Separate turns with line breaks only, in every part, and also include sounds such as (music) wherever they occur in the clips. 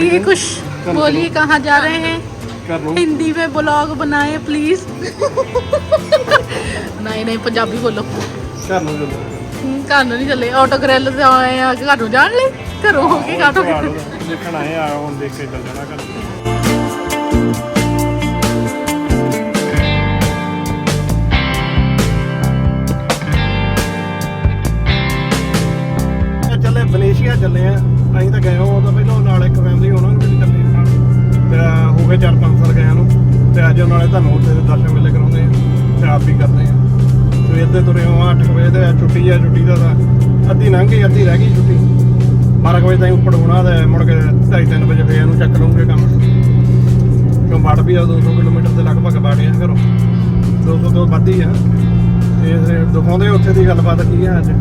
बोलिए कुछ बोलिए कहाँ जा रहे हैं
ਘਰ ਨੂੰ
हिंदी में ब्लॉग बनाए प्लीज (laughs) नहीं नहीं पंजाबी बोलो
ਘਰ ਨੂੰ ਚੱਲੋ
ਹਮ, ਘਰ ਨੂੰ ਨਹੀਂ ਚੱਲੇ ਆਟੋ ਗ੍ਰਿਲ ਤੇ ਆਏ ਆ ਕਿ ਘਰ ਨੂੰ ਜਾਣ ਲਈ ਘਰੋਂ ਹੋ ਕੇ ਆਟੋ ਗ੍ਰਿਲ
ਦੇਖਣ ਆਏ ਆ ਹੁਣ ਦੇਖ ਕੇ ਚੱਲ ਜਾਣਾ ਘਰ ਚੱਲੇ ਮਲੇਸ਼ੀਆ ਚੱਲੇ ਆ ਅਸੀਂ ਤਾਂ ਗਏ ਹਾਂ ਉਹ ਤਾਂ ਪਹਿਲਾਂ ਨਾਲ ਇੱਕ ਫੈਮਿਲੀ ਉਹਨਾਂ ਨੂੰ ਵੀ ਚੱਲੇ ਨਾਲ ਤੇ ਹੋ ਗਏ 4-5 ਸਾਲ ਗਏ ਨੂੰ। ਤੇ ਅੱਜ ਨਾਲੇ ਤੁਹਾਨੂੰ ਉੱਥੇ ਦੇ ਦਰਸ਼ਨ ਮੇਲੇ ਕਰਾਉਂਦੇ ਆ ਤੇ ਆਪ ਵੀ ਕਰਦੇ ਆ ਸਵੇਰ ਦੇ ਤੁਰੇ ਹੋ 8 ਵਜੇ ਤੇ ਛੁੱਟੀ ਆ, ਛੁੱਟੀ ਦਾ ਤਾਂ ਅੱਧੀ ਲੰਘ ਗਈ, ਅੱਧੀ ਰਹਿ ਗਈ ਛੁੱਟੀ। 12 ਵਜੇ ਤਾਈਂ ਉੱਪਰ ਹੋਣਾ ਤੇ ਮੁੜ ਕੇ 2:30 ਵਜੇ ਫੇਰ ਇਹਨੂੰ ਚੱਕ ਲਵਾਂਗੇ ਕੰਮ। ਕਿਉਂ ਵੜ ਵੀ ਆ 200 ਕਿਲੋਮੀਟਰ ਦੇ ਲਗਭਗ ਬਾੜੀਆਂ ਘਰੋਂ। 200 ਤੋਂ ਵੱਧ ਹੀ ਆ। ਤੇ ਇਹ ਦਿਖਾਉਂਦੇ ਉੱਥੇ ਦੀ ਗੱਲਬਾਤ ਕੀ ਆ ਅੱਜ।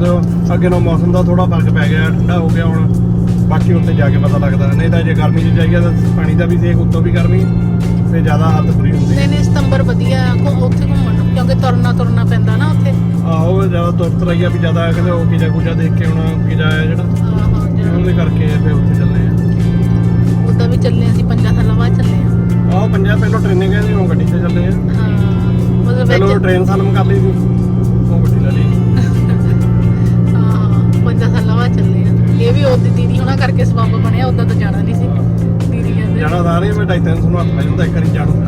ਦੱਸੋ, ਅੱਗੇ ਨੂੰ ਮੌਸਮ ਦਾ ਥੋੜਾ ਫ਼ਰਕ ਪੈ ਗਿਆ ਠੰਡਾ ਹੋ ਗਿਆ ਹੁਣ। ਬਾਕੀ ਉੱਥੇ ਜਾ ਕੇ ਪਤਾ ਲੱਗਦਾ। ਨਹੀਂ ਤਾਂ ਜੇ ਗਰਮੀ 'ਚ ਜਾਈਏ ਤਾਂ ਪਾਣੀ ਦਾ ਵੀ ਸੇਕ ਉੱਤੋਂ ਵੀ ਗਰਮੀ ਤੇ ਜ਼ਿਆਦਾ ਹਾਲਤ ਬੁਰੀ ਹੁੰਦੀ।
ਨਹੀਂ ਨਹੀਂ ਸਤੰਬਰ ਵਧੀਆ ਘੁ- ਉੱਥੇ ਘੁੰਮਣ ਨੂੰ ਕਿਉਂਕਿ ਤੁਰਨਾ ਤੁਰਨਾ ਪੈਂਦਾ ਨਾ ਉੱਥੇ।
ਆਹੋ ਜ਼ਿਆਦਾ ਤੁਰਤ ਰਹੀਆ ਵੀ ਜ਼ਿਆਦਾ ਕਹਿੰਦੇ ਉਹ ਕੀ ਜਾ ਕੁਝਾ ਦੇਖ ਕੇ ਹੁਣ ਕੀ ਜਾਇਆ ਜਿਹੜਾ।
ਆਹੋ
ਉਹਦੇ ਕਰਕੇ ਫੇ ਉੱਥੇ ਚੱਲੇ ਆ।
ਉਦਾਂ ਵੀ ਚੱਲੇ ਅਸੀਂ ਪੰਜਾਂ ਸਾਲਾਂ ਬਾਅਦ ਚੱਲੇ ਆ।
ਆਹ ਪੰਜਾਂ ਪਹਿਲਾਂ ਟ੍ਰੇਨਿੰਗ ਹੈ ਜੀ ਹੁਣ ਗੱਡੀ 'ਤੇ ਚੱਲੇ ਆ।
ਹਾਂ ਮਤਲਬ
ਪਹਿਲਾਂ ਟ੍ਰੇਨ ਸਾਲਮ ਕਰ ਲਈ ਸੀ ਉਹ ਗੱਡੀ ਲੈ ਲਈ। (laughs)
ਹਾਂ ਪੰਜਾਂ ਸਾਲਾਂ ਬਾਅਦ ਚੱਲੇ ਆ। ਇਹ ਵੀ ਉਹਦੀ ਦੀਦੀ ਹੋਣਾ ਕਰਕੇ ਸਬੱਬ ਬਣਿਆ ਉਦਾਂ ਤਾਂ ਜਾਣਾ ਨਹੀਂ ਸੀ। ਦੀਦੀ ਕਹਿੰਦੇ
ਜਾਣਾ ਸਾਰੇ ਮੈਂ ਢਾਈ ਤਿੰਨ ਸੌ ਨੂੰ ਹੱਥ ਪੈ ਜਾਂਦਾ ਇੱਕ ਵਾਰੀ ਜਾਣੂ।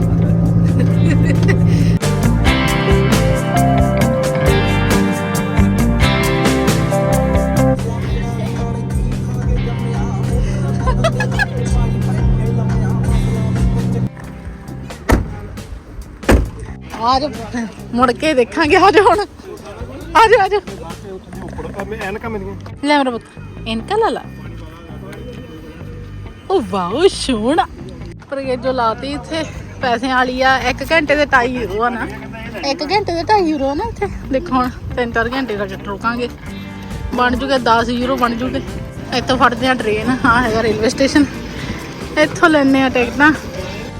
ਆਜ ਮੁੜ ਕੇ ਦੇਖਾਂਗੇ ਆਜ ਹੁਣ। ਆਜ ਆਜ।
ਮੈਂ ਐਨਕਾਂ ਮੇਰੀਆਂ
ਲੈ ਮੇਰਾ ਪੁੱਤ ਇਨਕਾ ਲਾ ਲਾ। ਉਹ ਵਾਓ, ਸੋਹਣਾ। ਪਰ ਇਹ ਜੋ ਲਾਤੀ ਇੱਥੇ ਪੈਸੇ ਵਾਲੀ ਆ 1 ਘੰਟੇ ਦੇ 2.5 ਯੂਰੋ ਆ ਨਾ। 1 ਘੰਟੇ ਦੇ 2.5 ਯੂਰੋ ਨਾ ਇੱਥੇ। ਦੇਖੋ ਹੁਣ 3-4 ਘੰਟੇ ਦਾ ਟਿਕਟ ਬਣ ਜੂਗੇ 10 ਯੂਰੋ ਬਣ ਜੂਗੇ। ਇੱਥੋਂ ਫੜਦੇ ਆ ਟ੍ਰੇਨ ਹਾਂ ਹੈਗਾ ਰੇਲਵੇ ਸਟੇਸ਼ਨ ਇੱਥੋਂ ਲੈਣੇ ਆ ਟਿਕਟਾਂ।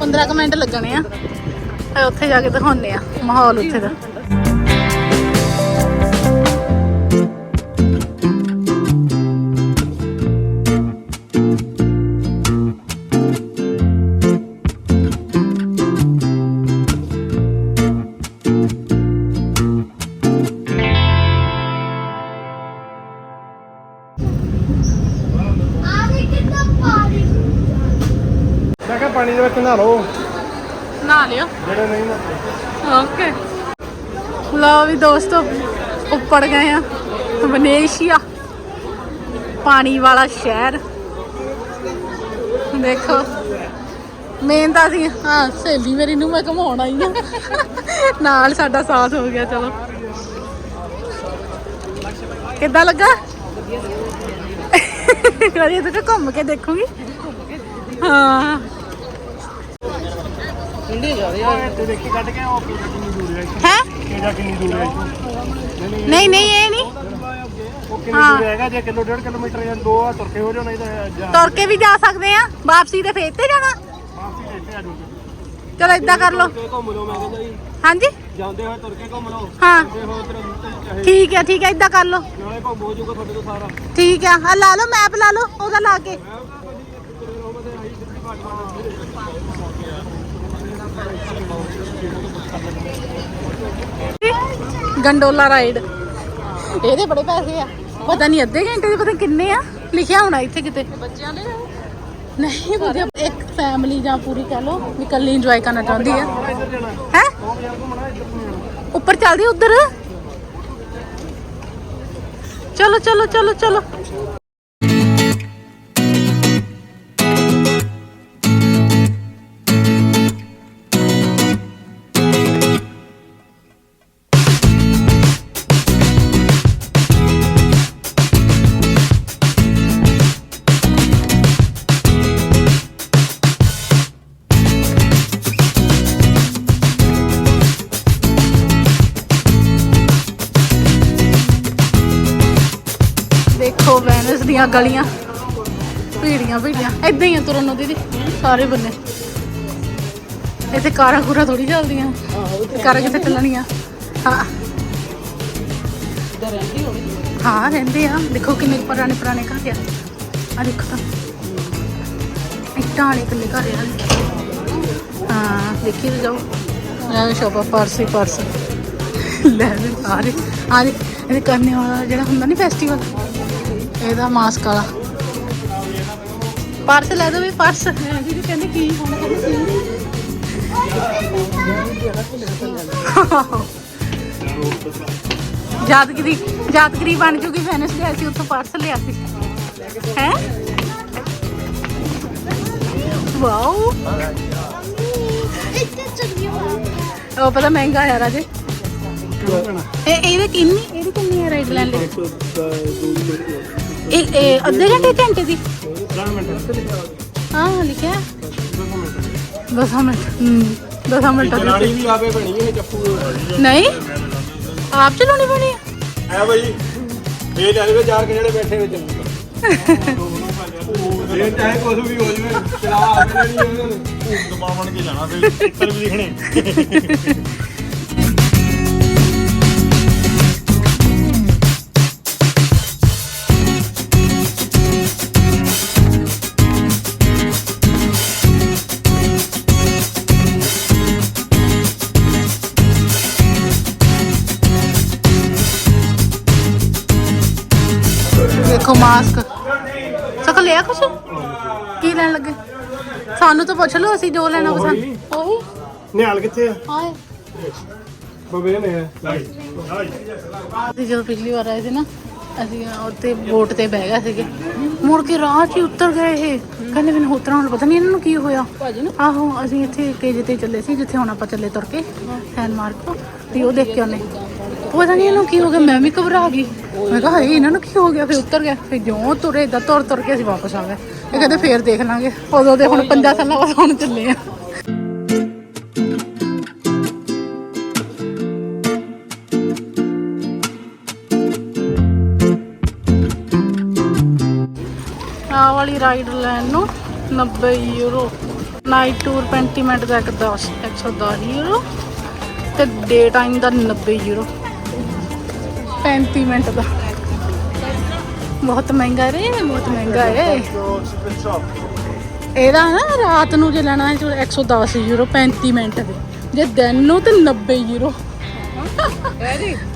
15 ਕੁ ਮਿੰਟ ਲੱਗਣੇ ਆ। ਉੱਥੇ ਜਾ ਕੇ ਦਿਖਾਉਣੇ ਆ ਮਾਹੌਲ ਉੱਥੇ ਦਾ।
ਪਾਣੀ ਦੇ ਵਿੱਚ ਨਹਾ ਲਓ।
ਨਹਾ ਲਿਓ।
ਜਿਹੜੇ ਨਹੀਂ ਨਹਾਤੇ
ਓਕੇ। ਲਓ ਵੀ ਦੋਸਤੋ ਉੱਪਰ ਗਏ ਆ। ਵਨੇਸ਼ੀਆ ਪਾਣੀ ਵਾਲਾ ਸ਼ਹਿਰ। ਦੇਖੋ। ਮੇਨ ਤਾਂ ਸੀ ਹਾਂ ਸਹੇਲੀ ਮੇਰੀ ਨੂੰ ਮੈਂ ਘਮਾਉਣ ਆਈ ਆ। ਨਾਲ ਸਾਡਾ ਸਾਥ ਹੋ ਗਿਆ ਚਲੋ। ਕਿੱਦਾਂ ਲੱਗਾ? ਵਧੀਆ ਤਾਂ ਘੁੰਮ ਕੇ ਦੇਖੂਗੀ। ਹਾਂ।
ਤੇ ਦੇਖੀ ਕੱਢ ਕੇ ਉਹ ਕਿਹੜਾ ਕਿੰਨੀ ਦੂਰ ਹੈ ਇੱਥੋਂ?
ਹੈ?
ਕਿਹੜਾ ਕਿੰਨੀ ਦੂਰ ਹੈ ਇੱਥੋਂ? ਨਹੀਂ ਨਹੀਂ
ਇਹ ਨਹੀਂ।
ਉਹ ਕਿੰਨੀ ਦੂਰ ਹੈਗਾ? ਜੇ ਕਿਲੋ ਡੇਢ ਕਿਲੋਮੀਟਰ ਜਾਂ ਦੋ ਆ ਤੁਰ ਕੇ ਹੋ ਜਾਓ ਨਹੀਂ ਤਾਂ
ਤੁਰ ਕੇ ਵੀ ਜਾ ਸਕਦੇ ਆ। ਵਾਪਸੀ ਤੇ ਫੇਰ ਤੇ ਜਾਣਾ।
ਵਾਪਸੀ ਇੱਥੇ ਆ ਜਾਓ।
ਚਲੋ ਇਦਾਂ ਕਰ ਲਓ।
ਤੇ ਘੁੰਮ ਲਓ ਮੈਂ ਕਹਿੰਦਾ ਜੀ।
ਹਾਂਜੀ?
ਜਾਂਦੇ ਹੋਏ ਤੁਰ ਕੇ ਘੁੰਮ ਲਓ।
ਹਾਂ। ਠੀਕ ਹੈ ਠੀਕ ਹੈ ਇਦਾਂ ਕਰ ਲਓ।
ਨਾਲੇ ਘੁੰਮ ਹੋ ਜਾਊਗਾ ਤੁਹਾਡੇ ਤੋਂ ਸਾਰਾ।
ਠੀਕ ਹੈ ਆ ਲਾ ਲਓ ਮੈਪ ਲਾ ਲਓ ਉਹਦਾ ਲਾ ਕੇ। Gondola ride. ਇਹਦੇ ਬੜੇ ਪੈਸੇ ਆ। ਪਤਾ ਨਹੀਂ ਅੱਧੇ ਘੰਟੇ ਦੇ ਪਤਾ ਕਿੰਨੇ ਆ? ਲਿਖਿਆ ਹੋਣਾ ਇੱਥੇ ਕਿਤੇ। ਬੱਚਿਆਂ ਦੇ ਨਹੀਂ ਵਧੀਆ। ਇੱਕ ਫੈਮਿਲੀ ਜਾਂ ਪੂਰੀ ਕਹ ਲਓ ਵੀ ਕੱਲੀ ਇੰਜੋਏ ਕਰਨਾ ਚਾਹੁੰਦੀ ਆ। ਹੈ? ਉੱਪਰ ਚੱਲਦੀ ਉਧਰ? ਚਲੋ ਚਲੋ ਚਲੋ ਚਲੋ। ਦੀਆਂ ਗਲੀਆਂ। ਭੀੜੀਆਂ ਭੀੜੀਆਂ। ਐਦਾਂ ਹੀ ਆ ਤੁਰਨ ਨੂੰ ਦੀਦੀ ਸਾਰੇ ਬੰਨੇ ਇੱਥੇ ਕਾਰਾਂ ਕੂਰਾਂ ਥੋੜੀ ਚੱਲਦੀਆਂ। ਕਾਰਾਂ ਕਿੱਥੇ ਚੱਲਣੀਆਂ? ਹਾਂ। ਹਾਂ ਰਹਿੰਦੇ ਆ। ਦੇਖੋ ਕਿੰਨੇ ਪੁਰਾਣੇ ਪੁਰਾਣੇ ਘਰ ਆ। ਆ ਦੇਖੋ ਤਾਂ। ਇੱਟਾਂ ਵਾਲੇ ਕਿੰਨੇ ਘਰ ਆ। ਹਾਂ ਦੇਖੀ ਜਾਓ। ਲੈ ਸ਼ੋਪਾ ਪਰਸ ਪਰਸ। ਲੈ ਵੀ ਰਹੇ ਆ ਇਹਦੇ ਕਰਨੇ ਵਾਲਾ ਜਿਹੜਾ ਹੁੰਦਾ ਨਹੀਂ ਫੈਸਟੀਵਲ ਇਹਦਾ ਮਾਸਕ ਵਾਲਾ। ਪਰਸ ਲੈ ਦੋ ਵੀ ਪਰਸ। ਮੈਂ ਜੀ ਕਹਿੰਦੇ ਕੀ ਹੁਣ ਕਹਿੰਦੇ ਸੀ ਯਾਦਗਰੀ ਯਾਦਗਰੀ ਬਣ ਜੂਗੀ ਵੈਨਸ ਦੇ ਅਸੀਂ ਉੱਥੋਂ ਪਰਸ ਲਿਆ ਸੀ। ਹੈ? ਵਾਓ। ਉਹ ਪਤਾ ਮਹਿੰਗਾ ਆ ਰਾਜੇ। ਇਹ ਇਹਦੇ ਕਿੰਨੀ ਇਹਦੀ ਕਿੰਨੀ ਹੈ ਰਾਈਡ ਲੈਣ ਲਈ? ਇਹ ਇਹ ਅੱਧੇ ਘੰਟੇ ਘੰਟੇ ਦੀ? ਹਾਂ ਲਿਖਿਆ। 10 ਮਿੰਟ ਹੂੰ 10 ਮਿੰਟ।
ਨਾਲੀ ਵੀ ਆਵੇ ਬਣੀ ਇਹ ਚੱਪੂ
ਨਹੀਂ? ਆਪ ਚਲਾਉਣੀ ਬਣੀ ਹੈ
ਐ ਬਈ ਇਹ ਜਾਨਵੇ ਚਾਰ ਕਿ ਜਿਹੜੇ ਬੈਠੇ ਵਿੱਚ ਇਹ ਚਾਹੇ ਕੁਝ ਵੀ ਹੋ ਜਵੇ ਚਲਾ ਆਵੇ ਨਹੀਂ ਉਹਨਾਂ ਨੇ
ਦਬਾਵਣ ਕੇ ਜਾਣਾ ਫਿਰ ਚਿੱਤਰ ਵੀ ਲਿਖਣੇ।
ਪੁੱਛ ਲਓ ਅਸੀਂ ਜੋ ਲੈਣਾ ਪਸੰਦ। ਉਹੀ
ਨਿਹਾਲ ਕਿੱਥੇ ਆ?
ਆਏ।
ਬਬੇ ਨੇ
ਅਸੀਂ ਜਦੋਂ ਪਿਛਲੀ ਵਾਰ ਆਏ ਸੀ ਨਾ ਅਸੀਂ ਉੱਤੇ ਬੋਟ ਤੇ ਬਹਿ ਗਏ ਸੀਗੇ। ਮੁੜ ਕੇ ਰਾਹ 'ਚ ਹੀ ਉਤਰ ਗਏ ਇਹ। ਕਹਿੰਦੇ ਮੈਨੂੰ ਉਤਰਾਂ ਹੁਣ ਪਤਾ ਨਹੀਂ ਇਹਨਾਂ ਨੂੰ ਕੀ ਹੋਇਆ। ਆਹੋ ਅਸੀਂ ਇੱਥੇ ਕੇਜ ਤੇ ਚੱਲੇ ਸੀ ਜਿੱਥੇ ਹੁਣ ਆਪਾਂ ਚੱਲੇ ਤੁਰ ਕੇ ਸੈਨਮਾਰਕ ਤੋਂ। ਤੇ ਉਹ ਦੇਖ ਕੇ ਉਹਨੇ। ਪਤਾ ਨਹੀਂ ਇਹਨੂੰ ਕੀ ਹੋ ਗਿਆ ਮੈਂ ਵੀ ਘਬਰਾ ਗਈ। ਮੈਂ ਕਿਹਾ ਹਾਏ ਇਹਨਾਂ ਨੂੰ ਕੀ ਹੋ ਗਿਆ? ਫਿਰ ਉਤਰ ਗਿਆ। ਫਿਰ ਜਿਉਂ ਤੁਰੇ ਇਦਾਂ ਤੁਰ ਤੁਰ ਕੇ ਅਸੀਂ ਵਾਪਸ ਆ ਗਏ। ਇਹ ਕਹਿੰਦੇ ਫੇਰ ਦੇਖ ਲਾਂਗੇ। ਉਦੋਂ ਦੇ ਹੁਣ 5 ਸਾਲਾਂ ਬਾਅਦ ਹੁਣ ਚੱਲੇ ਆ। ਆਹ ਵਾਲੀ ਰਾਈਡ ਲੈਣ ਨੂੰ 90 ਯੂਰੋ ਨਾਈਟ ਟੂਰ 35 ਮਿੰਟ ਦਾ ਇੱਕ 10 110 ਯੂਰੋ ਤੇ ਡੇ ਟਾਈਮ ਦਾ 90 ਯੂਰੋ 35 ਮਿੰਟ ਦਾ। ਬਹੁਤ ਮਹਿੰਗਾ ਰੇ ਬਹੁਤ ਮਹਿੰਗਾ ਹੈ ਇਹਦਾ ਨਾ ਰਾਤ ਨੂੰ ਜੇ ਲੈਣਾ ਹੈ ਜੋ 110 ਯੂਰੋ 35 ਮਿੰਟ ਦੇ। ਜੇ ਦਿਨ ਨੂੰ ਤੇ 90 ਯੂਰੋ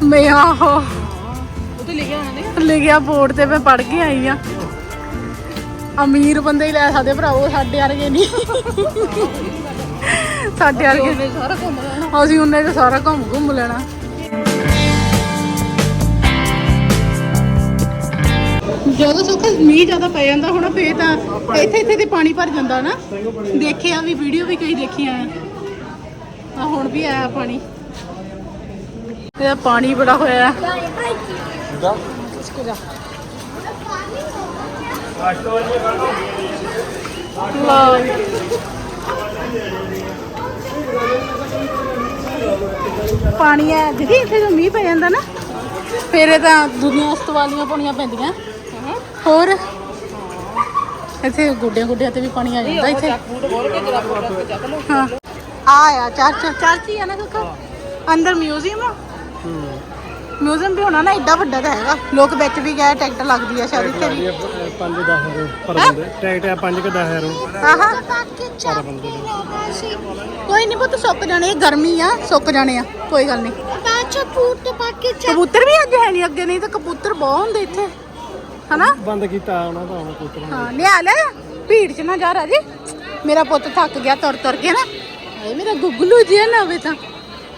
ਮੈਂ ਆਹੋ ਉਹ ਤੇ ਲਿਖਿਆ ਨੇ। ਲਿਖਿਆ ਬੋਰਡ ਤੇ ਮੈਂ ਪੜ ਕੇ ਆਈ ਆ ਅਮੀਰ ਬੰਦੇ ਹੀ ਲੈ ਸਕਦੇ ਭਰਾਵੋ ਸਾਡੇ ਵਰਗੇ ਨਹੀਂ। ਸਾਡੇ ਵਰਗੇ ਸਾਰਾ ਘੁੰਮ ਲੈਣਾ। ਅਸੀਂ ਉਹਨੇ ਤੇ ਸਾਰਾ ਘੁੰਮ ਘੁੰਮ ਲੈਣਾ। ਜਦੋਂ ਸੁੱਖ ਮੀਂਹ ਜ਼ਿਆਦਾ ਪੈ ਜਾਂਦਾ ਹੁਣ ਫੇਰ ਤਾਂ ਇੱਥੇ ਇੱਥੇ ਤੇ ਪਾਣੀ ਭਰ ਜਾਂਦਾ ਨਾ। ਦੇਖਿਆ ਵੀ ਵੀਡੀਓ ਵੀ ਕਈ ਦੇਖੀਆਂ ਆ। ਹੁਣ ਵੀ ਆਇਆ ਪਾਣੀ। ਤੇ ਪਾਣੀ ਬੜਾ ਹੋਇਆ। ਹੈ ਇਸਕੋ ਜਾ। ਲਓ ਪਾਣੀ ਹੈ, ਦੀਦੀ, ਇੱਥੇ ਜੋ ਮੀਂਹ ਪੈ ਜਾਂਦਾ ਨਾ, ਫਿਰ ਇਹ ਤਾਂ ਦੁਨੀਆ ਅਸਤ ਵਾਲੀਆਂ ਪੈਂਦੀਆਂ। ਹੋਰ? ਇੱਥੇ ਗੁੱਡਿਆਂ ਗੁੱਡਿਆਂ ਤੇ ਵੀ ਪਾਣੀ ਆ ਜਾਂਦਾ ਇੱਥੇ। ਹਾਂ। ਆ ਆ ਚਰਚ ਚਰਚ ਹੀ ਆ ਨਾ ਸੁੱਕਾ ਅੰਦਰ ਮਿਊਜ਼ੀਅਮ ਆ। ਮਿਊਜ਼ੀਅਮ ਵੀ ਹੋਣਾ ਨਾ ਏਡਾ ਵੱਡਾ ਤਾਂ ਹੈਗਾ। ਲੋਕ ਵਿੱਚ ਵੀ ਗਏ ਟਿਕਟ ਲੱਗਦੀ ਆ ਸ਼ਾਇਦ ਇੱਥੇ ਵੀ।
5 10 ਪਰ ਬੰਦੇ। ਟਿਕਟ ਆ 5 ਕਿ 10 ਯਾਰ
ਆਹਾ। ਕੋਈ ਨਹੀਂ ਪੁੱਤ ਸੁੱਕ ਜਾਣੇ ਇਹ ਗਰਮੀ ਆ ਸੁੱਕ ਜਾਣੇ ਆ ਕੋਈ ਗੱਲ ਨਹੀਂ ਕਬੂਤਰ ਵੀ ਅੱਜ ਹੈ ਨਹੀਂ ਅੱਗੇ ਨਹੀਂ ਤਾਂ ਕਬੂਤਰ ਬਹੁਤ ਹੁੰਦੇ ਇੱਥੇ। ਹਨਾ?
ਬੰਦ ਕੀਤਾ ਉਹਨਾਂ ਦਾ ਹੁਣ ਪੁੱਤਰ
ਹਾਂ ਲਿਆ ਲੈ ਭੀੜ ਚ ਨਾ ਜਾ ਰਾਜੇ। ਮੇਰਾ ਪੁੱਤ ਥੱਕ ਗਿਆ ਤੁਰ ਤੁਰ ਕੇ ਨਾ। ਹਾਏ ਮੇਰਾ ਗੁੱਗਲੂ ਜੀ ਨਾ ਹੋਵੇ ਤਾਂ।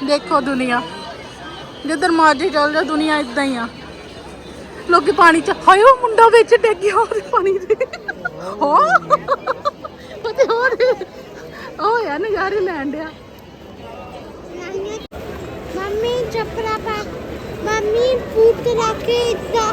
ਦੇਖੋ ਦੁਨੀਆ। ਜਿੱਧਰ ਮਰਜ਼ੀ ਚੱਲ ਜਾ ਦੁਨੀਆ ਇਦਾਂ ਹੀ ਆ। ਲੋਕੀ ਪਾਣੀ ਚ ਹਾਏ ਮੁੰਡਾ ਵਿੱਚ ਡਿੱਗ ਗਿਆ ਪਾਣੀ ਦੇ ਹੋ। ਉਹਦੇ ਹੋਰ। ਉਹ ਯਾਰ ਨਜ਼ਾਰੇ ਲੈਣ ਡਿਆ। ਮੰਮੀ ਚੱਪਲਾ ਪਾ ਮੰਮੀ ਫੂਟ ਰੱਖ ਕੇ ਇਦਾਂ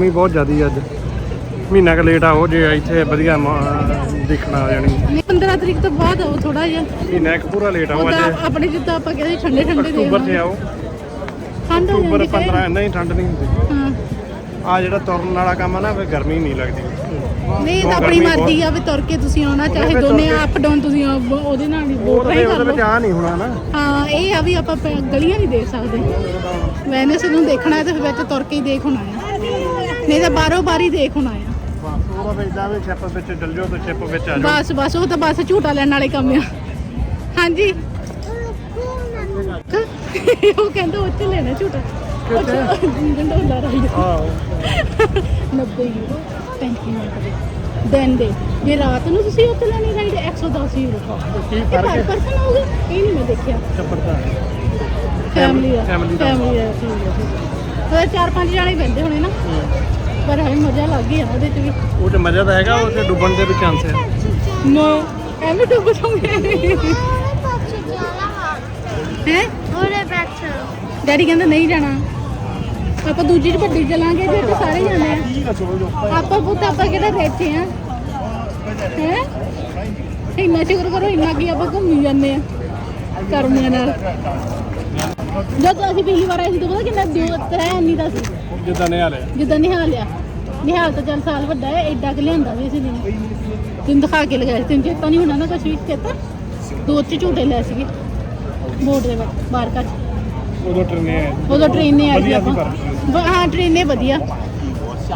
ਗਰਮੀ ਬਹੁਤ ਜ਼ਿਆਦੀ ਅੱਜ। ਮਹੀਨਾ ਕੁ ਲੇਟ ਆਓ ਜੇ ਇੱਥੇ ਵਧੀਆ ਮ- ਦੇਖਣਾ ਆ ਜਾਣੀ।
15 ਤਰੀਕ ਤੋਂ ਬਾਅਦ ਆਓ ਥੋੜਾ ਜਿਹਾ।
ਮਹੀਨਾ ਇੱਕ ਪੂਰਾ ਲੇਟ ਆਓ
ਉਹਦਾ
ਅੱਜ।
ਆਪਣੇ ਜਿੱਦਾਂ ਆਪਾਂ ਕਹਿੰਦੇ ਠੰਡੇ ਠੰਡੇ ਦੇ
ਅਕਤੂਬਰ 'ਚ ਆਓ।
ਠੰਡ ਹੋ
ਅਕਤੂਬਰ
ਜਾਂਦੀ
15 ਨਹੀਂ ਠੰਡ ਨਹੀਂ ਹੁੰਦੀ।
ਹਾਂ।
ਆ ਜਿਹੜਾ ਤੁਰਨ ਵਾਲਾ ਕੰਮ ਆ ਨਾ ਫਿਰ ਗਰਮੀ ਨਹੀਂ ਲੱਗਦੀ।
ਨਹੀਂ
ਉਹ
ਤਾਂ ਆਪਣੀ
ਗਰਮੀ
ਮਰਜ਼ੀ ਆ ਵੀ ਤੁਰ ਕੇ ਤੁਸੀਂ ਆਉਣਾ ਚਾਹੇ
ਫਿਰ ਤੁਰ
ਦੋਨੇ
ਕੇ।
ਅਪ ਡਾਊਨ ਤੁਸੀਂ ਆ- ਬ- ਉਹਦੇ ਨਾਲ ਹੀ
ਉਹ
ਬੋਟ
ਤਾਂ
ਰਾਹੀਂ
ਫਿਰ
ਕਰ
ਉਹਦੇ ਵਿੱਚ
ਲਓ
ਆ ਨਹੀਂ ਹੋਣਾ ਨਾ।
ਹਾਂ ਇਹ ਆ ਵੀ ਆਪਾਂ ਪ- ਗਲੀਆਂ ਨਹੀਂ ਦੇਖ ਸਕਦੇ। ਵੈਨਸ ਨੂੰ ਦੇਖਣਾ ਹੈ ਤੇ ਫਿਰ ਵਿੱਚ ਤੁਰ ਕੇ ਹੀ ਦੇਖ ਹੋਣਾ ਆ ਨਹੀਂ ਤਾਂ ਬਾਹਰ ਹੀ ਦੇਖ ਹੋਣਾ ਆ।
ਬਸ ਉਹਦਾ ਫਿਰ ਇਦਾਂ ਵੀ ਛਿਪ ਵਿੱਚ ਚੱਲ ਜਾਓ ਤੇ ਛਿਪ ਵਿੱਚ ਆ ਜਾਓ।
ਬਸ ਬਸ ਉਹ ਤਾਂ ਬਸ ਝੂਟਾ ਲੈਣ ਵਾਲੇ ਕੰਮ ਆ। ਹਾਂਜੀ। ਉਹ ਕਹਿੰਦਾ ਉੱਥੇ ਲੈਣਾ ਝੂਟਾ। ਗੰਡੋਲਾ ਰਾਈ।
ਆਹੋ।
90 ਯੂਰੋ 35 ਮਿੰਟ ਦੇ ਦਿਨ ਦੇ ਜੇ ਰਾਤ ਨੂੰ ਤੁਸੀਂ ਉੱਥੇ ਲੈਣੀ ਰਾਈਡ 110 ਯੂਰੋ
ਕੀ
ਪਰ ਪਰਸਨ ਹੋਊਗਾ ਇਹ ਨਹੀਂ ਮੈਂ ਦੇਖਿਆ।
ਚੱਪੜਦਾ
ਫੈਮਿਲੀ ਠੀਕ ਹੈ ਹੈ। ਉਹ ਚਾਰ ਪੰਜ ਜਾਣੇ ਬੈਠੇ ਹੋਣੇ ਨਾ। ਪਰ ਹੈ ਮਜ਼ਾ ਲੱਗ ਗਿਆ ਉਹਦੇ ਚ ਵੀ।
ਉਹ ਚ ਮਜ਼ਾ ਤਾਂ ਹੈਗਾ ਉਹ ਤੇ ਡੁੱਬਣ ਦੇ ਵੀ ਚਾਂਸ ਹੈ।
ਨੋ ਐਵੇਂ ਡੁੱਬ ਜਾਓਗੇ ਹੈ?
ਉਹਦੇ ਬੈਠੋ
ਡੈਡੀ ਕਹਿੰਦਾ ਨਹੀਂ ਜਾਣਾ। ਆਪਾਂ ਦੂਜੀ ਚ ਵੱਡੀ ਚਲਾਂਗੇ ਜੇ ਤੇ ਸਾਰੇ ਜਾਣੇ ਆ। ਆਪਾਂ ਪੁੱਤ ਆਪਾਂ ਕਿਹੜਾ ਬੈਠੇ ਆ? ਹੈ? ਇੰਨਾ ਸ਼ੁਕਰ ਕਰੋ ਇੰਨਾ ਕੀ ਆਪਾਂ ਘੁੰਮੀ ਜਾਂਦੇ ਆ ਕਰਮੀਆਂ ਨਾਲ। ਜਦ ਅਸੀਂ ਪਹਿਲੀ ਵਾਰ ਆਏ ਸੀ ਤਾਂ ਪਤਾ ਕਿੰਨਾ ਦਿਓ ਤਰੇ ਨਹੀਂ ਦਾ ਸੀ।
ਜਿੱਦਾਂ ਨੇ ਹਾਲੇ
ਜਿੱਦਾਂ ਨਿਹਾਲ ਆ। ਨਿਹਾਲ ਤਾਂ ਚੱਲ ਸਾਲ ਵੱਡਾ ਹੈ ਐਡਾ ਕਿ ਲਿਆਂਦਾ ਵੀ ਅਸੀਂ ਨੇ ਤੈਨੂੰ ਦਿਖਾ ਕੇ ਲਗਾਇਆ ਸੀ, ਤੈਨੂੰ ਚੇਤਾ ਨਹੀਂ ਹੋਣਾ ਨਾ ਕੁਛ ਵੀ ਚੇਤਾ। ਦੋ ਚ ਝੂਟੇ ਲੈ ਸੀਗੇ। ਬੋਰਡ ਦੇ ਵਿੱਚ ਬਾਹਰ ਕੱਚ
ਉਦੋਂ ਟਰਨੇ ਆਏ।
ਉਦੋਂ ਟ੍ਰੇਨ ਨੇ ਆਈ ਸੀ ਆਪਾਂ। ਹਾਂ ਟ੍ਰੇਨ ਨੇ ਵਧੀਆ।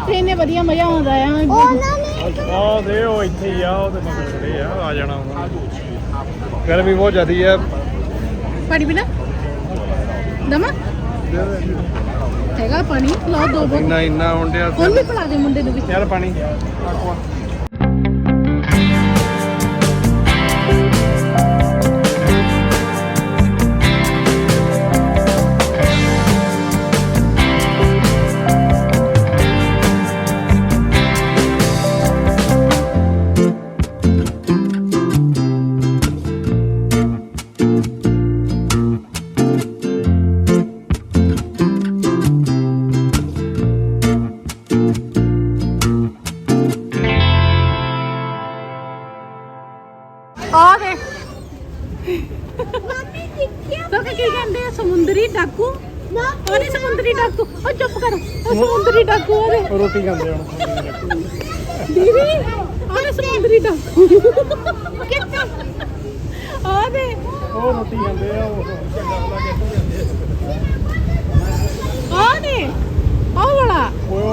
ਟ੍ਰੇਨ ਨੇ ਵਧੀਆ ਮਜ਼ਾ ਆਉਂਦਾ ਆ।
ਉਹਨਾਂ ਨੇ
ਆਹ ਦੇ ਉਹ ਇੱਥੇ ਹੀ ਆ ਉਹ ਤੇ ਮਗਰ ਖੜੇ ਆ ਆ ਜਾਣਾ ਉਹਨਾਂ ਨੇ। ਗਰਮੀ ਬਹੁਤ ਜ਼ਿਆਦੀ ਆ।
ਪਾਣੀ ਪੀਣਾ? ਦਮਾ। ਹੈਗਾ ਪਾਣੀ ਲਓ ਦੋ ਬੋਤਲ।
ਇੰਨਾ ਇੰਨਾ ਹੁੰਦਿਆ
ਹੁਣ ਵੀ ਪਿਲਾ ਦੇ ਮੁੰਡੇ ਨੂੰ ਵੀ।
ਯਾਰ ਪਾਣੀ।
ਆ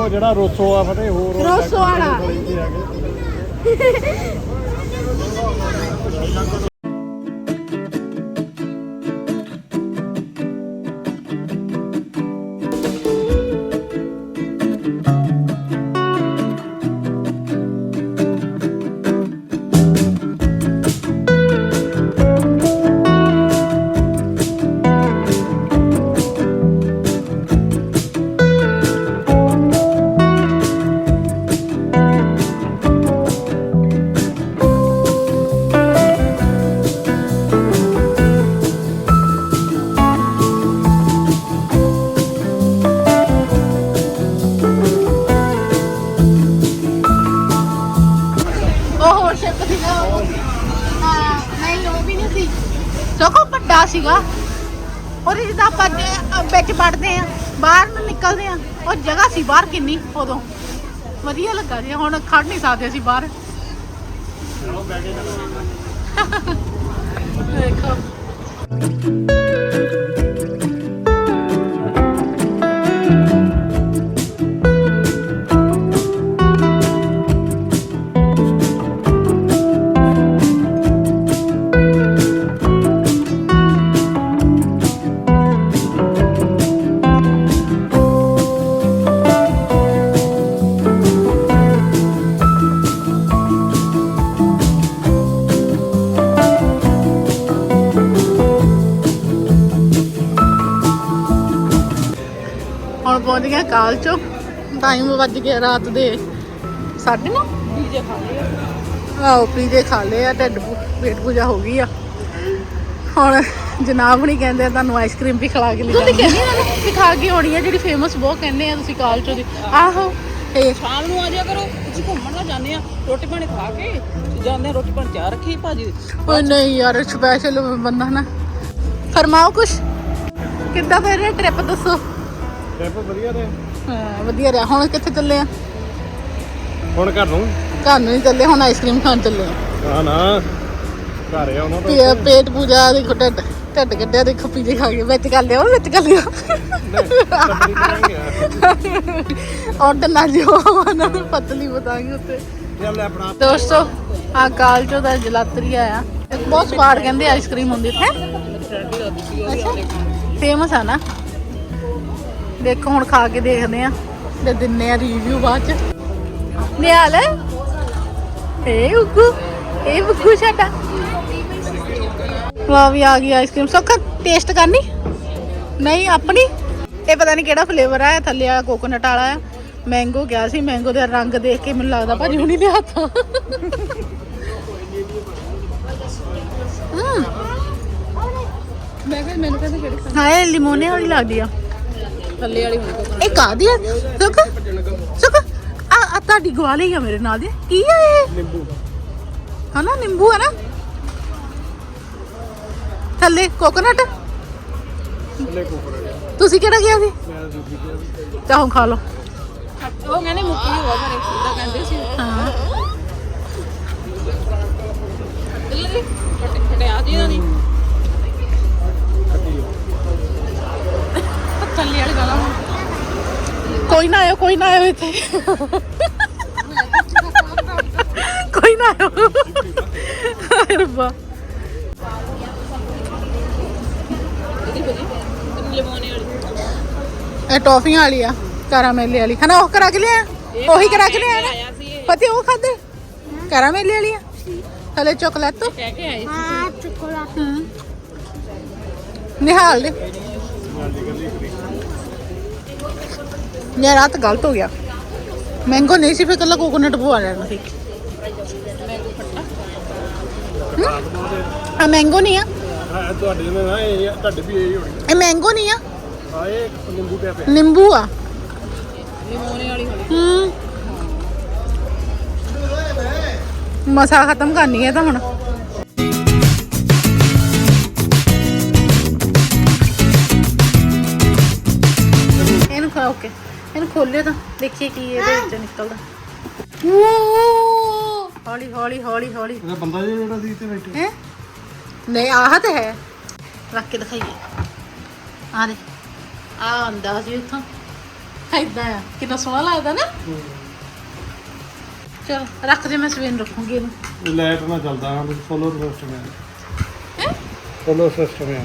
ਉਹ
ਜਿਹੜਾ ਰੋਸੋ ਆ ਫਤੇ ਹੋਰ ਉਹ
ਰੋਸੋ ਵਾਲਾ।
ਕੋਲੇ ਇੱਥੇ ਆ ਗਏ।
ਬਾਹਰ ਨੂੰ ਨਿਕਲਦੇ ਆ। ਉਹ ਜਗ੍ਹਾ ਸੀ ਬਾਹਰ ਕਿੰਨੀ? ਉਦੋਂ। ਵਧੀਆ ਲੱਗਾ ਜੀ। ਹੁਣ ਖੜ ਨਹੀਂ ਸਕਦੇ ਅਸੀਂ ਬਾਹਰ। ਦੇਖੋ। ਹੁਣ ਪਹੁੰਚ ਗਿਆ ਕਾਲ ਚੋਂ। ਟਾਈਮ ਵੱਜ ਗਿਆ ਰਾਤ ਦੇ 9:30 ਪੀਜੇ ਖਾ ਲਏ ਆਓ ਪੀਜੇ ਖਾ ਲਏ ਆ ਢਿੱਡ ਪੇਟ ਪੂਜਾ ਹੋ ਗਈ ਆ। ਹੁਣ ਜਨਾਬ ਹੁਣੀ ਕਹਿੰਦੇ ਤੁਹਾਨੂੰ ਆਈਸਕ੍ਰੀਮ ਵੀ ਖਿਲਾ ਕੇ ਲੈ ਤੁਸੀਂ ਕਹਿੰਦੇ ਨਾ ਵੀ ਖਾ ਕੇ ਆਉਣੀ ਆ ਜਿਹੜੀ ਫੇਮਸ ਬਹੁਤ ਕਹਿੰਦੇ ਆ ਤੁਸੀਂ ਕਾਲਚੋ ਦੀ। ਆਹੋ ਇਹ
ਸ਼ਾਮ ਨੂੰ ਆ ਜਾਇਆ ਕਰੋ ਅਸੀਂ ਘੁੰਮਣ ਨਾ ਜਾਂਦੇ ਆ ਰੋਟੀ ਪਾਣੀ ਖਾ ਕੇ ਜਾਂਦੇ ਆ ਰੋਟੀ ਪਾਣੀ ਚਾਹ ਰੱਖੀ ਭਾਜੀ।
ਓਏ ਨਹੀਂ ਯਾਰ ਸਪੈਸ਼ਲ ਬੰਦਾ ਨਾ। ਫਰਮਾਓ ਕੁਛ। ਕਿੱਦਾਂ ਫਿਰ ਟ੍ਰਿਪ ਦੱਸੋ?
ਟ੍ਰਿਪ ਵਧੀਆ ਰਹੇ?
ਹਾਂ ਵਧੀਆ ਰਿਹਾ। ਹੁਣ ਕਿੱਥੇ ਚੱਲੇ ਆ?
ਹੁਣ ਘਰ ਨੂੰ?
ਘਰ ਨੂੰ ਨਹੀਂ ਚੱਲੇ ਹੁਣ ਆਈਸਕ੍ਰੀਮ ਖਾਣ ਚੱਲੇ ਆ।
ਨਾ ਨਾ। ਘਰ ਆ ਉਹਨਾਂ ਤੋਂ
ਪੇ- ਪੇਟ ਪੂਜਾ ਦੇਖੋ ਢਿੱਡ ਢਿੱਡ ਕੱਢਿਆ ਦੇਖੋ ਪੀਜੇ ਖਾ ਕੇ ਵਿੱਚ ਕਰ ਲਿਓ ਵਿੱਚ ਕਰ ਲਿਓ। ਆਰਡਰ ਨਾ ਜਿਓ ਉਹਨਾਂ ਨੂੰ ਪਤਲੀ ਬਤਾਂਗੇ ਉੱਤੇ। ਦੋਸਤੋ ਆ ਕਾਲਚੋ ਦਾ ਜਲਾਤਰੀ ਇੱਕ ਬਹੁਤ ਸਵਾਦ ਕਹਿੰਦੇ ਆਈਸਕ੍ਰੀਮ ਹੁੰਦੀ ਹੈ ਅੱਛਾ ਫੇਮਸ ਆ ਨਾ। ਦੇਖੋ ਹੁਣ ਖਾ ਕੇ ਦੇਖਦੇ ਆ ਤੇ ਦਿੰਨੇ ਆ ਰਿਵਿਊ ਬਾਅਦ ਚ। ਨਿਹਾਲ ਏ ਉੱਗੂ ਇਹ ਉੱਗੂ ਸਾਡਾ। ਵਾਹ ਵੀ ਆ ਗਈ ਆਈਸਕ੍ਰੀਮ ਸੋਖਾ ਟੇਸਟ ਕਰਨੀ? ਨਹੀਂ ਆਪਣੀ? ਇਹ ਪਤਾ ਨਹੀਂ ਕਿਹੜਾ ਫਲੇਵਰ ਆ ਥੱਲੇ ਆ ਕੋਕੋਨਟ ਵਾਲਾ ਆ। ਮੈਂਗੋ ਗਿਆ ਸੀ ਮੈਂਗੋ ਦਾ ਰੰਗ ਦੇਖ ਕੇ ਮੈਨੂੰ ਲੱਗਦਾ ਭਾਜੀ ਹੁਣੀ ਲਿਆਤਾ
ਮੈਂ ਕਿਹਾ ਮੈਨੂੰ ਕਹਿੰਦੇ ਕਿਹੜੀ
ਹਾਏ ਲਿਮੋਨੇ ਵਾਲੀ ਲੱਗਦੀ ਆ।
ਥੱਲੇ ਵਾਲੀ ਹੋਣੀ ਕੋਲ
ਇਹ ਕਾਦੀ ਆ? ਸੁੱਕ ਸੁੱਕ ਆ ਆ ਤੁਹਾਡੀ ਗਵਾਲੀ ਆ ਮੇਰੇ ਨਾਲ ਦੀ। ਕੀ ਆ ਇਹ?
ਨਿੰਬੂ।
ਹਨਾ ਨਿੰਬੂ ਹੈ ਨਾ? ਥੱਲੇ ਕੋਕੋਨਟ?
ਥੱਲੇ ਕੋਕਰ
ਤੁਸੀਂ ਕਿਹੜਾ ਗਿਆ ਸੀ?
ਮੈਂ ਦੂਜੀ ਗਿਆ
ਚਾਹੋ ਖਾ ਲਓ।
ਉਹ ਕਹਿੰਦੇ ਮੁੱਕੀ ਹੋਆ ਘਰੇ ਉਹਦਾ ਕਹਿੰਦੇ ਸੀ।
ਹਾਂ।
ਜੀ ਫਟੇ ਫਟੇ ਆ ਜੀ ਨਹੀਂ ਥੱਲੇ ਵਾਲੀ ਗਾਲਾਂ
ਕੋਈ ਨਾ ਆਇਓ ਕੋਈ ਨਾ ਆਇਓ ਇੱਥੇ। ਕੋਈ ਨਾ ਆਇਓ। ਹਾਏ ਰੱਬਾ। ਇਹ ਟੌਫੀਆਂ ਵਾਲੀ ਆ ਕਰਾਮੇਲੇ ਵਾਲੀ। ਹਨਾ ਉਹ ਕਰਾ ਕੇ ਲਿਆ ਉਹੀ ਕਰਾ ਕੇ ਲਿਆ ਨਾ? ਪਤੀ ਉਹ ਖਾਦੇ ਕਰਾਮੇਲੇ ਵਾਲੀ ਆ? ਥੱਲੇ ਚਾਕਲੇਟ ਤੋਂ।
ਕਹਿ ਕੇ ਆਏ ਸੀ।
chocolate.
ਹਮ। ਨਿਹਾਲ ਦੇ। ਯਾਰ ਰਾਤ ਗਲਤ ਹੋ ਗਿਆ। ਮੈਂਗੋ ਨਹੀਂ ਸੀ ਫਿਰ ਕੱਲਾ ਕੋਕੋਨਟ ਪਵਾ ਲੈਣਾ। ਸੀ ਆ ਮੈਂਗੋ ਨਹੀਂ ਆ।
ਹਾਂ ਤੁਹਾਡੇ ਨੇ ਨਾ ਇਹ ਤੁਹਾਡੇ ਵੀ ਇਹ ਹੋਣੀ
ਇਹ ਮੈਂਗੋ ਨਹੀਂ ਆ।
ਆ ਇਹ ਨਿੰਬੂ ਪਿਆ ਪਿਆ।
ਨਿੰਬੂ ਆ।
ਲਿਮੋਨੇ ਵਾਲੀ ਹੋਣੀ।
ਹੂੰ। ਮਸਾ ਖਤਮ ਕਰਨੀ ਹੈ ਤਾਂ ਹੁਣ। ਇਹਨੂੰ ਖਾ ਓਕੇ ਇਹਨੂੰ ਖੋਲਿਓ ਤਾਂ ਦੇਖੀਏ ਕੀ ਇਹਦੇ ਵਿੱਚੋਂ ਨਿਕਲਦਾ। ਹੌਲੀ ਹੌਲੀ ਹੌਲੀ ਹੌਲੀ।
ਇਹਦਾ ਬੰਦਾ ਜਿਹੜਾ ਸੀ ਇੱਥੇ ਬੈਠੇ।
ਹੈ? ਨਹੀਂ ਆਹ ਤੇ ਹੈ। ਰੱਖ ਕੇ ਦਿਖਾਈਏ। ਆ ਦੇ ਆ ਆਂਦਾ ਸੀ ਉੱਥੋਂ। ਆ। ਕਿੰਨਾ ਸੋਹਣਾ ਲੱਗਦਾ ਨਾ। ਚਲ ਰੱਖ ਦੇ ਮੈਂ ਸਵੇਰ ਨੂੰ ਰੱਖੂੰਗੀ ਇਹਨੂੰ।
ਲਾਈਟ ਨਾਲ ਚੱਲਦਾ ਹਾਂ ਸੋਲਰ ਸਿਸਟਮ ਹੈ
ਹੈਂ?
ਸੋਲਰ ਸਿਸਟਮ ਹੈ